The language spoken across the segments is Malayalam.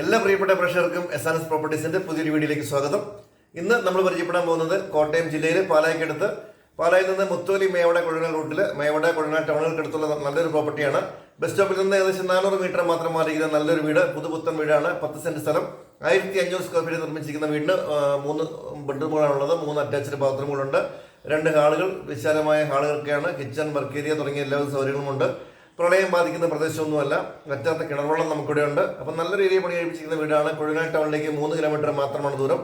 എല്ലാ പ്രിയപ്പെട്ട പ്രേക്ഷകർക്കും എസ് ആൻ എസ് പ്രോപ്പർട്ടീസിന്റെ പുതിയൊരു വീഡിയോയിലേക്ക് സ്വാഗതം. ഇന്ന് നമ്മൾ പരിചയപ്പെടാൻ പോകുന്നത് കോട്ടയം ജില്ലയിലെ പാലായ്ക്കടുത്ത്. പാലായിൽ നിന്ന് മുത്തോലി മേവട കൊഴുങ്ങൽ റൂട്ടിൽ മേവട കൊഴുങ്ങൽ ടൗണുകൾക്കടുത്തുള്ള നല്ലൊരു പ്രോപ്പർട്ടിയാണ്. ബസ് സ്റ്റോപ്പിൽ നിന്ന് ഏകദേശം നാനൂറ് മീറ്റർ മാത്രം മാറിയിരിക്കുന്ന നല്ലൊരു വീട്. പുതുപുത്തൻ വീടാണ്. പത്ത് സെന്റ് സ്ഥലം. ആയിരത്തി അഞ്ഞൂറ് സ്ക്വയർ ഫീറ്റ് നിർമ്മിച്ചിരിക്കുന്ന വീടിന് മൂന്ന് ബെഡ്റൂമുകളാണുള്ളത് മൂന്ന് അറ്റാച്ച്ഡ് ബാത്റൂമുകളുണ്ട് രണ്ട് ഹാളുകൾ. വിശാലമായ ഹാളുകളൊക്കെയാണ് കിച്ചൺ വർക്ക് ഏരിയ തുടങ്ങിയ എല്ലാ സൗകര്യങ്ങളുമുണ്ട് പ്രളയം ബാധിക്കുന്ന പ്രദേശമൊന്നുമല്ല. അറ്റാത്ത കിണർവെള്ളം നമുക്കിവിടെ ഉണ്ട് അപ്പം നല്ല രീതിയിൽ പണി കഴിപ്പിച്ചിരിക്കുന്ന വീടാണ്. കൊഴുങ്ങാൽ ടൗണിലേക്ക് മൂന്ന് കിലോമീറ്റർ മാത്രമാണ് ദൂരം.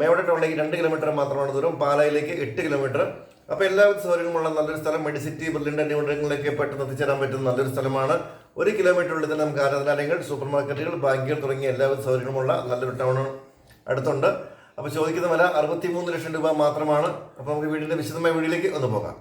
മേവടെ ടൗണിലേക്ക് രണ്ട് കിലോമീറ്റർ മാത്രമാണ് ദൂരം. പാലയിലേക്ക് എട്ട് കിലോമീറ്റർ. അപ്പോൾ എല്ലാവിധ സൗകര്യങ്ങളുമുള്ള നല്ലൊരു സ്ഥലം. മെഡിസിറ്റി ബ്രില്ലിന്റെ അന്യങ്ങളിലേക്ക് പെട്ടെന്ന് എത്തിച്ചേരാൻ പറ്റുന്ന നല്ലൊരു സ്ഥലമാണ്. ഒരു കിലോമീറ്ററിൽ തന്നെ നമുക്ക് ആരാധനാലയങ്ങൾ സൂപ്പർ മാർക്കറ്റുകൾ ബാങ്കുകൾ തുടങ്ങിയ എല്ലാവിധ സൗകര്യങ്ങളുമുള്ള നല്ലൊരു ടൗൺ അടുത്തുണ്ട്. അപ്പോൾ ചോദിക്കുന്ന വില അറുപത്തി മൂന്ന് ലക്ഷം രൂപ മാത്രമാണ്. അപ്പോൾ നമുക്ക് വീടിന്റെ വിശദമായ വീടിലേക്ക് ഒന്ന് പോകാം.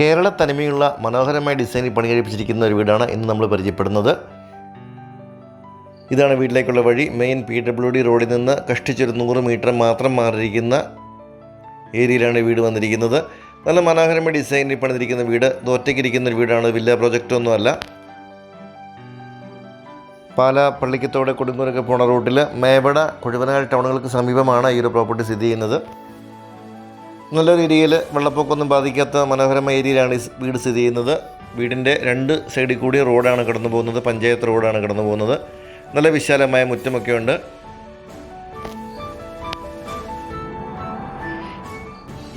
കേരള തനിമയുള്ള മനോഹരമായ ഡിസൈനിൽ പണി കഴിപ്പിച്ചിരിക്കുന്ന ഒരു വീടാണ് ഇന്ന് നമ്മൾ പരിചയപ്പെടുന്നത്. ഇതാണ് വീട്ടിലേക്കുള്ള വഴി. മെയിൻ പി ഡബ്ല്യു ഡി റോഡിൽ നിന്ന് കഷ്ടിച്ചൊരു നൂറ് മീറ്റർ മാത്രം മാറിയിരിക്കുന്ന ഏരിയയിലാണ് വീട് വന്നിരിക്കുന്നത്. നല്ല മനോഹരമായ ഡിസൈനിൽ പണിതിരിക്കുന്ന വീട്. ഇത് ഒറ്റയ്ക്കിരിക്കുന്ന ഒരു വീടാണ്. വില്ല പ്രോജക്റ്റ് ഒന്നുമല്ല പാല പള്ളിക്കത്തോടെ കൊടുങ്ങൂരൊക്കെ പോണ റൂട്ടിൽ മേവട കൊഴുവനാൽ ടൗണുകൾക്ക് സമീപമാണ് ഈ ഒരു പ്രോപ്പർട്ടി സ്ഥിതി ചെയ്യുന്നത്. നല്ലൊരു രീതിയിൽ വെള്ളപ്പൊക്കമൊന്നും ബാധിക്കാത്ത മനോഹരമായ ഏരിയയിലാണ് ഈ വീട് സ്ഥിതി ചെയ്യുന്നത്. വീടിന്റെ രണ്ട് സൈഡിൽ കൂടി റോഡാണ് കടന്നു പോകുന്നത്. പഞ്ചായത്ത് റോഡാണ് കടന്നു പോകുന്നത്. നല്ല വിശാലമായ മുറ്റമൊക്കെ ഉണ്ട്.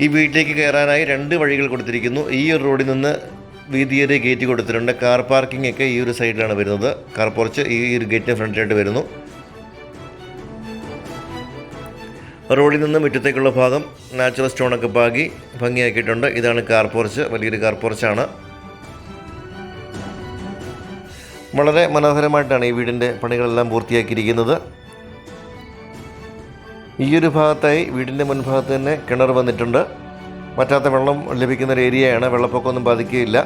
ഈ വീട്ടിലേക്ക് കയറാനായി രണ്ട് വഴികൾ കൊടുത്തിരിക്കുന്നു. ഈ ഒരു റോഡിൽ നിന്ന് വീതിയേറിയ ഗേറ്റ് കൊടുത്തിട്ടുണ്ട്. കാർ പാർക്കിംഗ് ഒക്കെ ഈ ഒരു സൈഡിലാണ് വരുന്നത്. കാർ പുറച്ച് ഈ ഒരു ഗേറ്റിന്റെ ഫ്രണ്ടിലായിട്ട് വരുന്നു. റോഡിൽ നിന്ന് മുറ്റത്തേക്കുള്ള ഭാഗം നാച്ചുറൽ സ്റ്റോണൊക്കെ പാകി ഭംഗിയാക്കിയിട്ടുണ്ട്. ഇതാണ് കാർ പോർച്ച് വലിയൊരു കാർ പോർച്ചാണ്. വളരെ മനോഹരമായിട്ടാണ് ഈ വീടിന്റെ പണികളെല്ലാം പൂർത്തിയാക്കിയിരിക്കുന്നത്. ഈ ഒരു ഭാഗത്തായി വീടിന്റെ മുൻഭാഗത്ത് തന്നെ കിണർ വന്നിട്ടുണ്ട്. പറ്റാത്ത വെള്ളം ലഭിക്കുന്ന ഒരു ഏരിയയാണ്. വെള്ളപ്പൊക്കമൊന്നും ബാധിക്കുകയില്ല.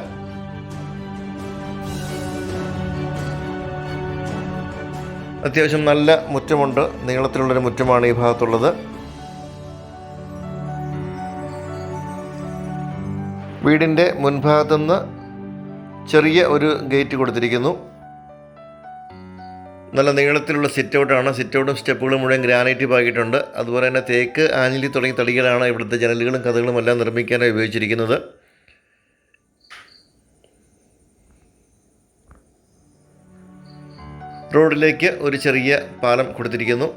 അത്യാവശ്യം നല്ല മുറ്റമുണ്ട്. നീളത്തിലുള്ളൊരു മുറ്റമാണ് ഈ ഭാഗത്തുള്ളത്. വീടിന്റെ മുൻഭാഗത്തുനിന്ന് ചെറിയ ഒരു ഗേറ്റ് കൊടുത്തിരിക്കുന്നു. നല്ല നീളത്തിലുള്ള സിറ്റ് ഔട്ടാണ് സിറ്റ് ഔട്ടും സ്റ്റെപ്പുകളും മുഴുവൻ ഗ്രാനൈറ്റ് പാകിയിട്ടുണ്ട്. അതുപോലെ തന്നെ തേക്ക് ആഞ്ഞിലി തുടങ്ങിയ തടികളാണ് ഇവിടുത്തെ ജനലുകളും കഥകളും എല്ലാം നിർമ്മിക്കാനായി ഉപയോഗിച്ചിരിക്കുന്നത്. റോഡിലേക്ക് ഒരു ചെറിയ പാലം കൊടുത്തിരിക്കുന്നു.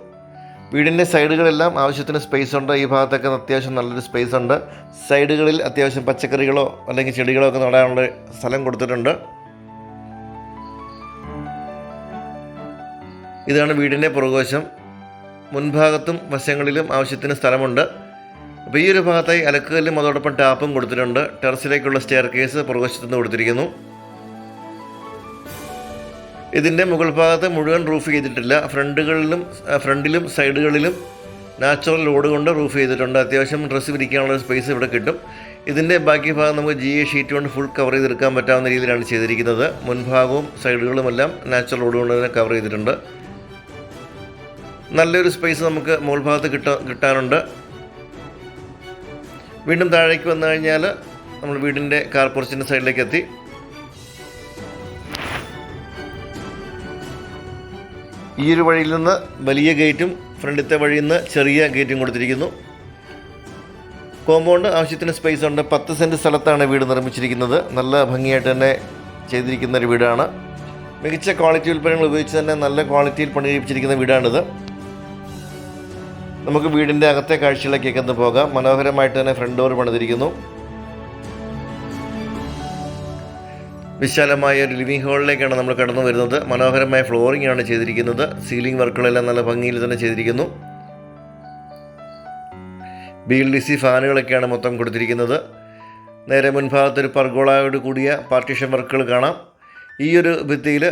വീടിന്റെ സൈഡുകളെല്ലാം ആവശ്യത്തിന് സ്പേസ് ഉണ്ട്. ഈ ഭാഗത്തൊക്കെ അത്യാവശ്യം നല്ലൊരു സ്പേസ് ഉണ്ട്. സൈഡുകളിൽ അത്യാവശ്യം പച്ചക്കറികളോ അല്ലെങ്കിൽ ചെടികളോ ഒക്കെ നടാനുള്ള സ്ഥലം കൊടുത്തിട്ടുണ്ട്. ഇതാണ് വീടിന്റെ പുറകുവശം. മുൻഭാഗത്തും വശങ്ങളിലും ആവശ്യത്തിന് സ്ഥലമുണ്ട്. അപ്പോൾ ഈ ഒരു ഭാഗത്തായി അലക്കുകല്ലും അതോടൊപ്പം ടാപ്പും കൊടുത്തിട്ടുണ്ട്. ടെറസിലേക്കുള്ള സ്റ്റെയർ കേസ് പുറകുവശത്തുനിന്ന് കൊടുത്തിരിക്കുന്നു. ഇതിന്റെ മുകൾ ഭാഗത്ത് മുഴുവൻ റൂഫ് ചെയ്തിട്ടില്ല. ഫ്രണ്ടുകളിലും ഫ്രണ്ടിലും സൈഡുകളിലും നാച്ചുറൽ ലോഡ് കൊണ്ട് റൂഫ് ചെയ്തിട്ടുണ്ട്. അത്യാവശ്യം ഡ്രസ്സ് വിരിക്കാനുള്ള സ്പേസ് ഇവിടെ കിട്ടും. ഇതിന്റെ ബാക്കി ഭാഗം നമുക്ക് ജി എ ഷീറ്റ് കൊണ്ട് ഫുൾ കവർ ചെയ്തെടുക്കാൻ പറ്റാവുന്ന രീതിയിലാണ് ചെയ്തിരിക്കുന്നത്. മുൻഭാഗവും സൈഡുകളുമെല്ലാം നാച്ചുറൽ ലോഡ് കൊണ്ട് തന്നെ കവർ ചെയ്തിട്ടുണ്ട്. നല്ലൊരു സ്പേസ് നമുക്ക് മുകൾ ഭാഗത്ത് കിട്ടാ കിട്ടാനുണ്ട്. വീണ്ടും താഴേക്ക് വന്നു കഴിഞ്ഞാൽ നമ്മൾ വീടിന്റെ കാർ പോർച്ചിന്റെ സൈഡിലേക്ക് എത്തി. ഈ ഒരു വഴിയിൽ നിന്ന് വലിയ ഗേറ്റും ഫ്രണ്ടിലത്തെ വഴിയിൽ നിന്ന് ചെറിയ ഗേറ്റും കൊടുത്തിരിക്കുന്നു. കോമ്പൗണ്ട് ആവശ്യത്തിന് സ്പേസ് ഉണ്ട്. പത്ത് സെന്റ് സ്ഥലത്താണ് വീട് നിർമ്മിച്ചിരിക്കുന്നത്. നല്ല ഭംഗിയായിട്ട് തന്നെ ചെയ്തിരിക്കുന്ന ഒരു വീടാണ്. മികച്ച ക്വാളിറ്റി ഉൽപ്പന്നങ്ങൾ ഉപയോഗിച്ച് തന്നെ നല്ല ക്വാളിറ്റിയിൽ പണിയിപ്പിച്ചിരിക്കുന്ന വീടാണിത്. നമുക്ക് വീടിന്റെ അകത്തെ കാഴ്ചകളിലേക്കൊക്കെ ഒന്ന് പോകാം. മനോഹരമായിട്ട് തന്നെ ഫ്രണ്ട് ഡോർ പണിതിരിക്കുന്നു. വിശാലമായ ഒരു ലിവിംഗ് ഹാളിലേക്കാണ് നമ്മൾ കടന്നു വരുന്നത്. മനോഹരമായ ഫ്ലോറിംഗ് ആണ് ചെയ്തിരിക്കുന്നത്. സീലിംഗ് വർക്കുകളെല്ലാം നല്ല ഭംഗിയിൽ തന്നെ ചെയ്തിരിക്കുന്നു. ബി എൽ ഡി സി ഫാനുകളൊക്കെയാണ് മൊത്തം കൊടുത്തിരിക്കുന്നത്. നേരെ മുൻഭാഗത്തൊരു പർഗോളയോട് കൂടിയ പാർട്ടീഷൻ വർക്കുകൾ കാണാം. ഈ ഒരു ഭിത്തിയിൽ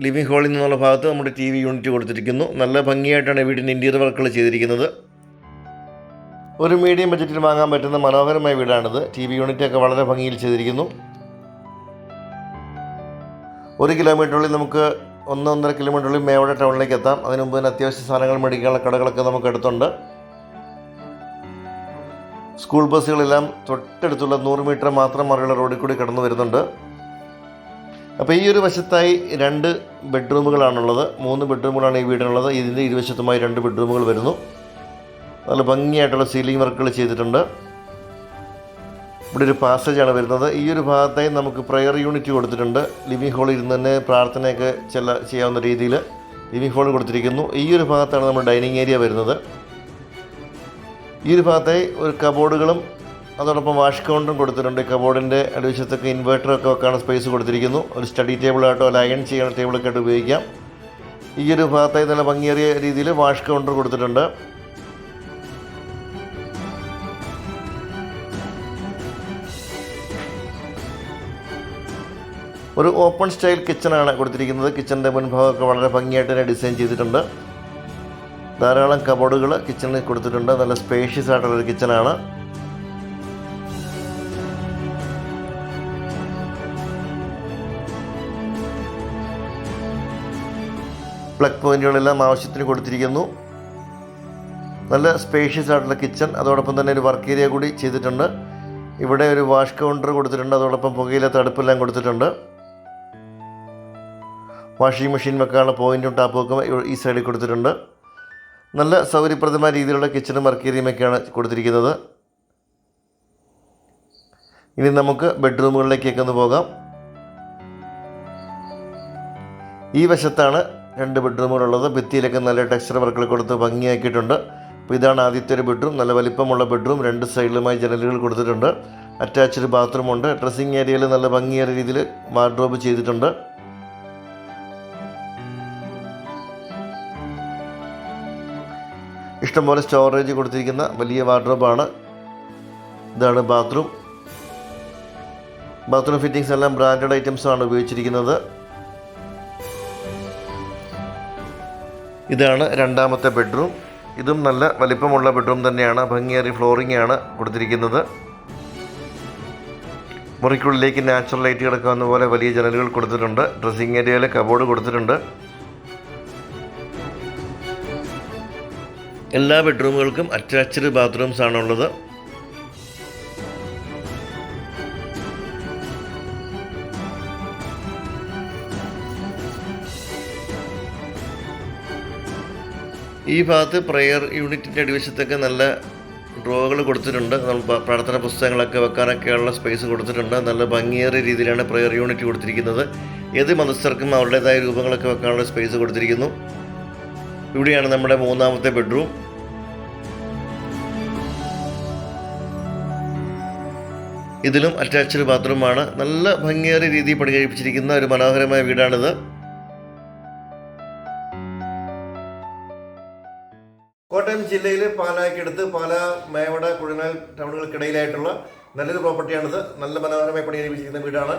ലിവിംഗ് ഹാളിൽ നിന്നുള്ള ഭാഗത്ത് നമ്മുടെ ടി വി യൂണിറ്റ് കൊടുത്തിരിക്കുന്നു. നല്ല ഭംഗിയായിട്ടാണ് വീടിന്റെ ഇന്റീരിയർ വർക്കുകൾ ചെയ്തിരിക്കുന്നത്. ഒരു മീഡിയം ബഡ്ജറ്റിൽ വാങ്ങാൻ പറ്റുന്ന മനോഹരമായ വീടാണിത്. ടി വി യൂണിറ്റൊക്കെ വളരെ ഭംഗിയിൽ ചെയ്തിരിക്കുന്നു. ഒരു കിലോമീറ്ററുള്ളിൽ നമുക്ക് ഒന്ന് ഒന്നര കിലോമീറ്ററുള്ളിൽ മേവട ടൗണിലേക്ക് എത്താം. അതിന് മുമ്പ് തന്നെ അത്യാവശ്യ സാധനങ്ങൾ മേടിക്കാനുള്ള കടകളൊക്കെ നമുക്ക് അടുത്തുണ്ട് സ്കൂൾ ബസ്സുകളെല്ലാം തൊട്ടടുത്തുള്ള നൂറ് മീറ്റർ മാത്രം മറിയുള്ള റോഡിൽ കൂടി കടന്നു വരുന്നുണ്ട്. അപ്പോൾ ഈ ഒരു വശത്തായി രണ്ട് ബെഡ്റൂമുകളാണുള്ളത്. മൂന്ന് ബെഡ്റൂമുകളാണ് ഈ വീടിനുള്ളത്. ഇതിന്റെ ഇരുവശത്തുമായി രണ്ട് ബെഡ്റൂമുകൾ വരുന്നു. നല്ല ഭംഗിയായിട്ടുള്ള സീലിംഗ് വർക്കുകൾ ചെയ്തിട്ടുണ്ട്. ഇവിടെ ഒരു പാസേജാണ് വരുന്നത്. ഈ ഒരു ഭാഗത്തായി നമുക്ക് പ്രയർ യൂണിറ്റ് കൊടുത്തിട്ടുണ്ട്. ലിവിങ് ഹാളിൽ ഇരുന്ന് തന്നെ പ്രാർത്ഥനയൊക്കെ ചെല്ല ചെയ്യാവുന്ന രീതിയിൽ ലിവിങ് ഹാൾ കൊടുത്തിരിക്കുന്നു. ഈ ഒരു ഭാഗത്താണ് നമ്മുടെ ഡൈനിങ് ഏരിയ വരുന്നത്. ഈ ഒരു ഭാഗത്തായി ഒരു കബോർഡുകളും അതോടൊപ്പം വാഷ് കൗണ്ടറും കൊടുത്തിട്ടുണ്ട്. കബോർഡിന്റെ അടിവശത്തൊക്കെ ഇൻവെർട്ടറൊക്കെ വെക്കാനുള്ള സ്പേസ് കൊടുത്തിരിക്കുന്നു. ഒരു സ്റ്റഡി ടേബിളായിട്ടോ അല്ല അയൺ ചെയ്യുന്ന ടേബിളൊക്കെ ആയിട്ട് ഉപയോഗിക്കാം. ഈ ഒരു ഭാഗത്തായി നല്ല ഭംഗിയേറിയ രീതിയിൽ വാഷ് കൗണ്ടർ കൊടുത്തിട്ടുണ്ട്. ഒരു ഓപ്പൺ സ്റ്റൈൽ കിച്ചണാണ് കൊടുത്തിരിക്കുന്നത്. കിച്ചണിന്റെ മുൻഭാഗമൊക്കെ വളരെ ഭംഗിയായിട്ട് തന്നെ ഡിസൈൻ ചെയ്തിട്ടുണ്ട്. ധാരാളം കബോർഡുകൾ കിച്ചണിൽ കൊടുത്തിട്ടുണ്ട്. നല്ല സ്പേഷ്യസ് ആയിട്ടുള്ളൊരു കിച്ചണാണ് പ്ലഗ് പോയിന്റുകളെല്ലാം ആവശ്യത്തിന് കൊടുത്തിരിക്കുന്നു. നല്ല സ്പേഷ്യസ് ആയിട്ടുള്ള കിച്ചൺ. അതോടൊപ്പം തന്നെ ഒരു വർക്ക് ഏരിയ കൂടി ചെയ്തിട്ടുണ്ട്. ഇവിടെ ഒരു വാഷ് കൗണ്ടർ കൊടുത്തിട്ടുണ്ട്. അതോടൊപ്പം പുകയിലെ തടുപ്പെല്ലാം കൊടുത്തിട്ടുണ്ട്. വാഷിംഗ് മെഷീൻ വെക്കാനുള്ള പോയിന്റും ടാപ്പും ഒക്കെ ഈ സൈഡിൽ കൊടുത്തിട്ടുണ്ട്. നല്ല സൗകര്യപ്രദമായ രീതിയിലുള്ള കിച്ചണും വർക്ക് ഏരിയയുമൊക്കെയാണ് കൊടുത്തിരിക്കുന്നത്. ഇനി നമുക്ക് ബെഡ്റൂമുകളിലേക്കൊക്കെ ഒന്ന് പോകാം. ഈ വശത്താണ് രണ്ട് ബെഡ്റൂമുകളുള്ളത് ഭിത്തിയിലൊക്കെ നല്ല ടെക്സ്ചർ വർക്കുകൾ കൊടുത്ത് ഭംഗിയാക്കിയിട്ടുണ്ട്. അപ്പോൾ ഇതാണ് ആദ്യത്തെ ഒരു ബെഡ്റൂം നല്ല വലിപ്പമുള്ള ബെഡ്റൂം രണ്ട് സൈഡിലുമായി ജനലുകൾ കൊടുത്തിട്ടുണ്ട്. അറ്റാച്ച്ഡ് ബാത്റൂമുണ്ട് ഡ്രസ്സിങ് ഏരിയയിൽ നല്ല ഭംഗിയേറിയ രീതിയിൽ വാർഡ്രോബ് ചെയ്തിട്ടുണ്ട്. ഇഷ്ടംപോലെ സ്റ്റോറേജ് കൊടുത്തിരിക്കുന്ന വലിയ വാർഡ്രോബാണ്. ഇതാണ് ബാത്റൂം. ബാത്റൂം ഫിറ്റിങ്സ് എല്ലാം ബ്രാൻഡഡ് ഐറ്റംസ് ആണ് ഉപയോഗിച്ചിരിക്കുന്നത്. ഇതാണ് രണ്ടാമത്തെ ബെഡ്റൂം. ഇതും നല്ല വലിപ്പമുള്ള ബെഡ്റൂം തന്നെയാണ്. ഭംഗിയേറിയ ഫ്ലോറിംഗ് ആണ് കൊടുത്തിരിക്കുന്നത്. മുറിക്കുള്ളിലേക്ക് നാച്ചുറൽ ലൈറ്റ് കിടക്കാവുന്ന പോലെ വലിയ ജനലുകൾ കൊടുത്തിട്ടുണ്ട്. ഡ്രസ്സിംഗ് ഏരിയയിൽ കബോർഡ് കൊടുത്തിട്ടുണ്ട്. എല്ലാ ബെഡ്റൂമുകൾക്കും അറ്റാച്ച്ഡ് ബാത്റൂംസ് ആണുള്ളത്. ഈ ഭാഗത്ത് പ്രെയർ യൂണിറ്റിന്റെ അടിവശത്തൊക്കെ നല്ല ഡ്രോകൾ കൊടുത്തിട്ടുണ്ട്. നമ്മൾ പ്രാർത്ഥന പുസ്തകങ്ങളൊക്കെ വെക്കാനൊക്കെയുള്ള സ്പേസ് കൊടുത്തിട്ടുണ്ട്. നല്ല ഭംഗിയേറിയ രീതിയിലാണ് പ്രെയർ യൂണിറ്റ് കൊടുത്തിരിക്കുന്നത്. ഏത് മതസ്ഥർക്കും അവരുടേതായ രൂപങ്ങളൊക്കെ വെക്കാനുള്ള സ്പേസ് കൊടുത്തിരിക്കുന്നു. ഇവിടെയാണ് നമ്മുടെ മൂന്നാമത്തെ ബെഡ്റൂം. ഇതിലും അറ്റാച്ച്ഡ് ബാത്റൂമാണ്. നല്ല ഭംഗിയേറിയ രീതിയിൽ പണി കഴിപ്പിച്ചിരിക്കുന്ന ഒരു മനോഹരമായ വീടാണിത്. കോട്ടയം ജില്ലയിലെ പാലാക്കടുത്ത് പാല മേവട കുഴനാൽ ടൗണുകൾക്കിടയിലായിട്ടുള്ള നല്ലൊരു പ്രോപ്പർട്ടിയാണിത്. നല്ല മനോഹരമായി പണി കഴിപ്പിച്ചിരിക്കുന്ന വീടാണ്.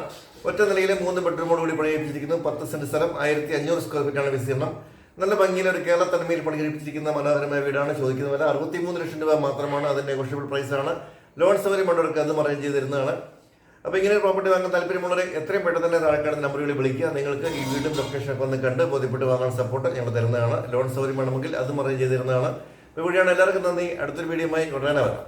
ഒറ്റ നിലയിലെ മൂന്ന് ബെഡ്റൂമോട് കൂടി പണി കഴിപ്പിച്ചിരിക്കുന്നു പത്ത് സെന്റ് സ്ഥലം ആയിരത്തി അഞ്ഞൂറ് സ്ക്വയർ ഫീറ്റാണ് വിസ്തീർണം നല്ല ഭംഗിയിൽ ഒരു കേരള തനിമയിൽ പണി കഴിപ്പിച്ചിരിക്കുന്ന മനോഹരമായ വീടാണ് ചോദിക്കുന്ന വില. അറുപത്തിമൂന്ന് ലക്ഷം രൂപ മാത്രമാണ് അത് നെഗോഷ്യബിൾ പ്രൈസാണ് ലോൺ സൗകര്യം ഉള്ളവർക്ക് അതും അറേഞ്ച് ചെയ്ത് തരുന്നതാണ്. അപ്പോൾ ഇങ്ങനെ പ്രോപ്പർട്ടി വാങ്ങാൻ താല്പര്യമുള്ളവരെ എത്രയും പെട്ടെന്ന് തന്നെ താഴെക്കാട് നമ്പറുകളിൽ വിളിക്കുക. നിങ്ങൾക്ക് ഈ വീടും ലൊക്കേഷനൊക്കെ ഒന്ന് കണ്ട് ബോധ്യപ്പെട്ട് വാങ്ങാൻ സപ്പോർട്ട് ഞങ്ങൾ തരുന്നതാണ്. ലോൺ സൗകര്യം വേണമെങ്കിൽ അതും അറേഞ്ച് ചെയ്ത് തരുന്നതാണ്. ഇവിടെയാണ് എല്ലാവർക്കും നന്ദി. അടുത്തൊരു വീഡിയോയുമായി ഉടനെ വരാം.